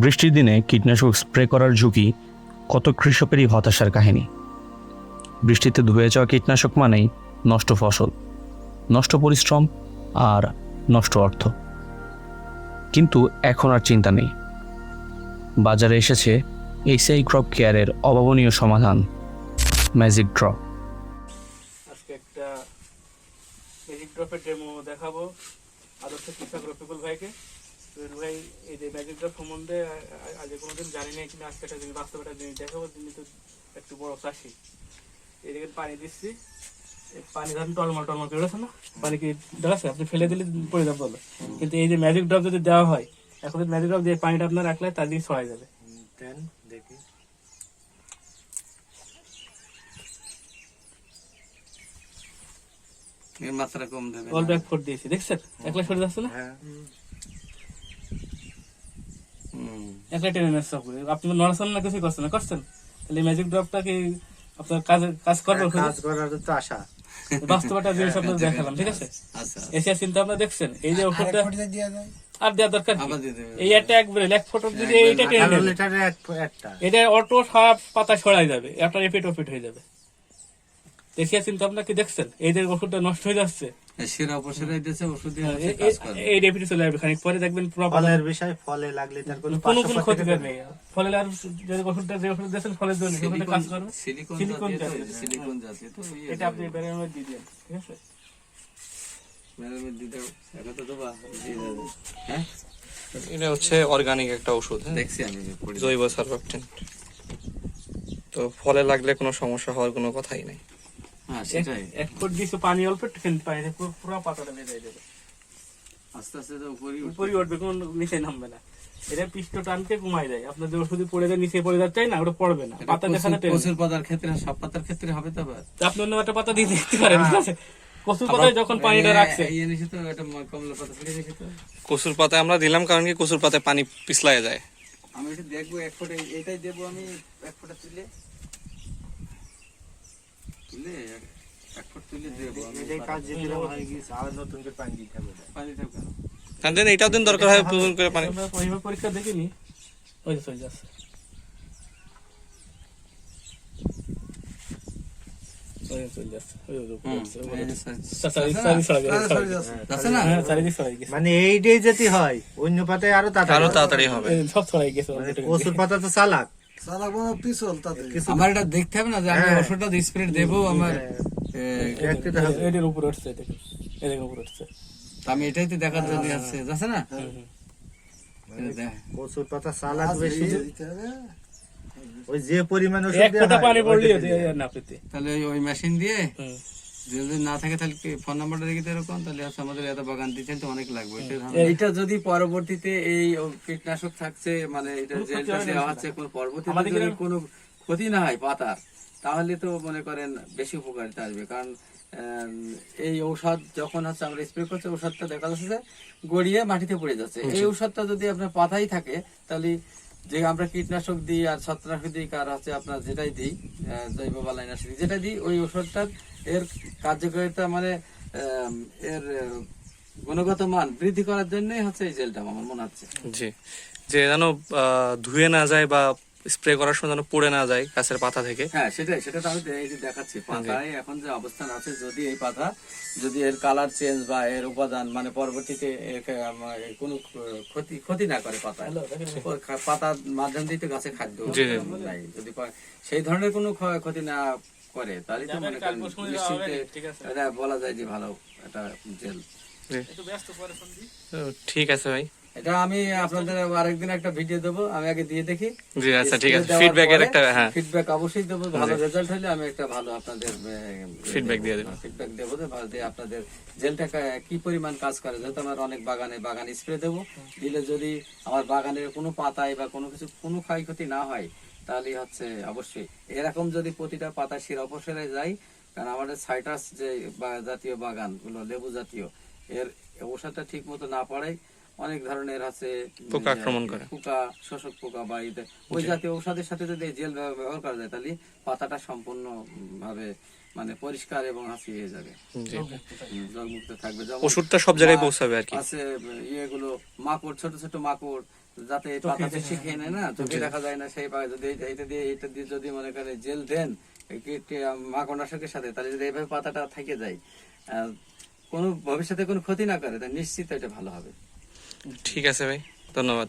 বৃষ্টির দিনে কীটনাশক স্প্রে করার ঝুঁকি কত কৃষকেরই হতাশার কাহিনী। বৃষ্টিতে ধুয়ে যাওয়া কীটনাশক মানেই নষ্ট ফসল, নষ্ট পরিশ্রম আর নষ্ট অর্থ। কিন্তু এখন আর চিন্তা নেই। বাজারে এসেছে এইচআই ক্রপ কেয়ারের অভাবনীয় সমাধান, ম্যাজিক ড্রপ আজকে একটা ম্যাজিক ড্রপের ডেমো দেখাবো, আদর্শ কৃষক রফিকুল ভাইকে। ভাই এই যে সম্বন্ধে আগে কোনোদিন জানি না কিন্তু আজকে একটা জিনিস বাস্তব একটা জিনিস দেখাবো তিনি তো একটু বড় চাষি এদিকে পানি দিচ্ছি। পানি ধরেন টলমল টলমল করে না? পানি কি দেখাচ্ছে আপনি ফেলে দিলে পড়ে যাবে বলো। কিন্তু এই যে ম্যাজিক ড্রপ যদি দেওয়া হয় এখন যদি ম্যাজিক ড্রপ দিয়ে পানিটা আপনার রাখলে তার দিকে ছড়াই যাবে। দেন দেখি। মাত্রা কম দেবে অল্প এক ফুট দিয়েছি দেখছেন? একলা সরে যাচ্ছে না? হ্যাঁ। একলা টেনে নেচ্ছে উপরে। আপনি নড়াচড়া না কিছু করছেন না? করছেন? তাহলে ম্যাজিক ড্রপটা কি আপনার কাজে কাজ করবে কাজ করার তো আশা। বাস্তব একটা জিনিস আপনার দেখালাম ঠিক আছে? আচ্ছা এশিয়া চিন্তা আপনার দেখছেন। এই যে ওষুধটা আর দেওয়ার দরকার এই একটা এক ফটো যদি এইটা টেনে একটা। এটা অটো সব পাতা ছড়াই যাবে। একটা রিপিট ওপিট হয়ে যাবে। এশিয়া চিন্তা আপনার কি দেখছেন। এই যে ওষুধটা নষ্ট হয়ে যাচ্ছে। শিরা ওষুধ দিয়ে এই- কাজ করে। এই রিপিট চলে যাবে খানিক পরে দেখবেন পুরো ফলের বিষয় ফলে লাগলে তার কোনো কোনো নেই। ফলে আর যে ওষুধটা যে ওষুধ দিয়েছেন ফলের জন্য। ওষুধটা কাজ করবে সিলিকন সিলিকন জাতীয় সিলিকন জাতীয় তো ইয়ে এটা আপনি ব্যারের মধ্যে দিয়ে দেন ঠিক আছে? দিতে এটা তো দেবা দিয়ে দেবে হ্যাঁ? এটা হচ্ছে অর্গানিক একটা ওষুধ হ্যাঁ? দেখছি আমি জৈব সার্ফাক্টেন্ট তো ফলে লাগলে কোনো সমস্যা হওয়ার কোনো কথাই নেই। হ্যাঁ সেটাই। এক ফুট দিয়েছে পানি অল্প একটু কিন্তু পুরো পুরো পাতাটা ভেজে যাবে আস্তে আস্তে তো উপরই উঠবে। উঠবে কোনো নিচে নামবে না। এটা পিষ্ট টানকে কমাই দেয়। আপনার যে ওষুধ পড়ে যায় নিচে পড়ে যাচ্ছে না? ওটা পড়বে না। পাতা দেখানো প্রচুর- প্রচুর পাতার ক্ষেত্রে সব পাতার ক্ষেত্রে হবে তো আপনি অন্য একটা পাতা দিয়ে দেখতে পারেন কচুর পাতায় যখন পানিটা রাখছে। এই এনেছি তো এটা ম- কমলা পাতা ফেলে রেখে তো। কচুর পাতায় আমরা দিলাম কারণ কি কচুর পাতায় পানি পিছলায় যায়। আমি দেখব এক ফুটে এটাই দেবো আমি এক ফুটে তুলে। তুলে এক- এক ফুট তুলে দেবো এটাই কাজ যে দিলাম হয়ে নতুন করে পানি দিতে হবে কেন এটাও দিন দরকার করে পানি। ওইভাবে পরীক্ষা দেখিনি ওই চলে যাচ্ছে। মানে এইটাই যদি হয় অন্য পাতায় আরও তাড়াতাড়ি আরও হবে। মানে কচুর পাতা তো চালাক। আমার এটা দেখতে হবে না যে আমি হ্যাঁ। ওষুধটা স্প্রে দেবো আমার এটার উপরে উঠছে দেখুন এটার উপরে উঠছে। আমি এটাই তো দেখার জন্য আসছে যাচ্ছে না। কচুর পাতা চালাক বেশি। ওই যে পরিমাণ ওষুধ হয়, পানি পেতে তাহলে ওই- মেশিন দিয়ে। যদি না থাকে তাহলে কি ফোন নাম্বারটা রেখে এরকম? তাহলে আমাদের এত বাগান দিচ্ছেন তো অনেক লাগবে এইটা যদি পরবর্তীতে এই কীটনাশক থাকছে মানে এটা ক্ষতি জেলটা না। দেওয়া হচ্ছে কোন পরবর্তীতে যদি কোনো ক্ষতি না হয় পাতার তাহলে তো মনে করেন বেশি উপকারিতা আসবে। কারণ এই ঔষধ যখন হচ্ছে আমরা স্প্রে করছি ঔষধটা দেখা যাচ্ছে যে গড়িয়ে মাটিতে পড়ে যাচ্ছে। এই ঔষধটা যদি আপনার পাতাই থাকে তাহলে যে আমরা কীটনাশক দিই আর ছত্রাক দিই আর হচ্ছে আপনার যেটাই দিই জৈব বালাইনাশক যেটা দিই, ওই ওষুধটার এর কার্যকারিতা মানে এর গুণগত মান বৃদ্ধি করার জন্যই হচ্ছে এই জেলটা আমার মনে হচ্ছে। জি। যে যেন ধুয়ে না যায় বা স্প্রে করার সময় যেন পড়ে না যায় গাছের পাতা থেকে। হ্যাঁ সেটাই সেটা তো আমি এই যে দেখাচ্ছি। পাতায় এখন যে অবস্থান আছে যদি এই পাতা যদি এর কালার চেঞ্জ বা এর উপাদান মানে পরবর্তীতে কোনো ক্ষতি ক্ষতি না করে পাতা পাতার মাধ্যম দিয়ে তো গাছে খাদ্য যদি সেই ধরনের কোনো ক্ষয়- ক্ষতি না করে তাহলে তো মনে করেন। এটা বলা যায় যে ভালো একটা জেল ঠিক আছে ভাই। এটা আমি আপনাদের আরেকদিন একটা ভিডিও দেবো আমি আগে দিয়ে দেখি। জি আচ্ছা ঠিক আছে। ফিডব্যাকের একটা হ্যাঁ। ফিডব্যাক অবশ্যই দেবো ভালো রেজাল্ট হলে আমি একটা ভালো আপনাদের Feedback দিয়ে দেবো। ফিডব্যাক দেবো যে আপনাদের জেলটা কি পরিমাণ কাজ করে যেহেতু আমার অনেক বাগানে বাগান স্প্রে দেবো। দিলে যদি আমার বাগানের কোনো পাতায় বা কোনো কিছু কোনো ক্ষয়ক্ষতি না হয় তাহলে হচ্ছে অবশ্যই। এরকম যদি প্রতিটা পাতা শিরা অপসরে যায় কারণ আমাদের সাইটাস যে জাতীয় বাগানগুলো লেবু জাতীয় এর ওষুধটা ঠিক মতো না পড়ায় অনেক ধরনের আছে পোকা আক্রমণ করে। পোকা শোষক পোকা বা ইতে- ওই জাতীয় ঔষধের সাথে যদি জেল ব্যবহার করা যায় তাহলে পাতাটা সম্পূর্ণ ভাবে মানে পরিষ্কার এবং হাসি হয়ে যাবে। জলমুক্ত থাকবে। ওষুধটা সব জায়গায় পৌঁছাবে আর কি। আছে ইয়েগুলো মাকড় ছোট ছোট মাকড় যাতে এই পাতা বেশি খেয়ে নেয় না চোখে দেখা যায় না সেই পাতা যদি এইটা- এইটা দিয়ে এইটা দিয়ে যদি মনে করে জেল দেন মাকড়নাশকের সাথে তাহলে যদি এইভাবে পাতাটা থেকে যায় আহ, কোনো ভবিষ্যতে কোনো ক্ষতি না করে তা নিশ্চিত এটা ভালো হবে। ঠিক আছে ভাই ধন্যবাদ।